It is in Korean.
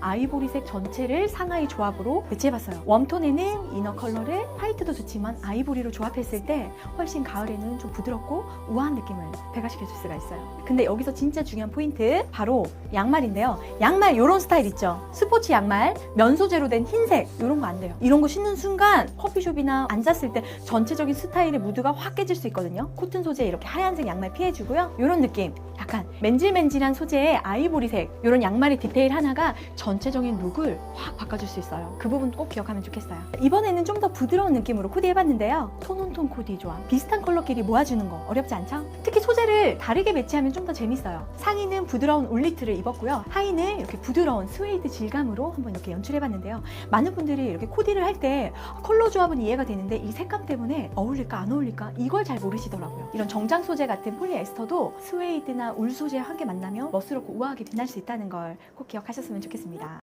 아이보리색 전체를 상하이 조합으로 배치해봤어요. 웜톤에는 이너 컬러를 화이트도 좋지만 아이보리로 조합했을 때 훨씬 가을에는 좀 부드럽고 우아한 느낌을 배가시켜줄 수가 있어요. 근데 여기서 진짜 중요한 포인트 바로 양말인데요. 양말 이런 스타일 있죠. 스포츠 양말 면 소재로 된 흰색 이런 거 안 돼요. 이런 거 신는 순간 커피숍이나 앉았을 때 전체적인 스타일의 무드가 확 깨질 수 있거든요. 코튼 소재 이렇게 하얀색 양말 피해주고요. 이런 느낌 약간 맨질맨질한 소재의 아이보리색 이런 양말의 디테일 하나가 전체적인 룩을 확 바꿔줄 수 있어요. 그 부분 꼭 기억하면 좋겠어요. 이번에는 좀 더 부드러운 느낌으로 코디해봤는데요. 톤온톤 코디 조합. 비슷한 컬러끼리 모아주는 거 어렵지 않죠? 특히 소재를 다르게 매치하면 좀 더 재밌어요. 상의는 부드러운 울리트를 입었고요. 하의는 이렇게 부드러운 스웨이드 질감으로 한번 이렇게 연출해봤는데요. 많은 분들이 이렇게 코디를 할 때 컬러 조합은 이해가 되는데 이 색감 때문에 어울릴까 안 어울릴까 이걸 잘 모르시더라고요. 이런 정장 소재 같은 폴리에스터도 스웨이드나 울 소재 함께 만나면 멋스럽고 우아하게 빛날 수 있다는 걸 꼭 기억하셨으면 좋겠습니다.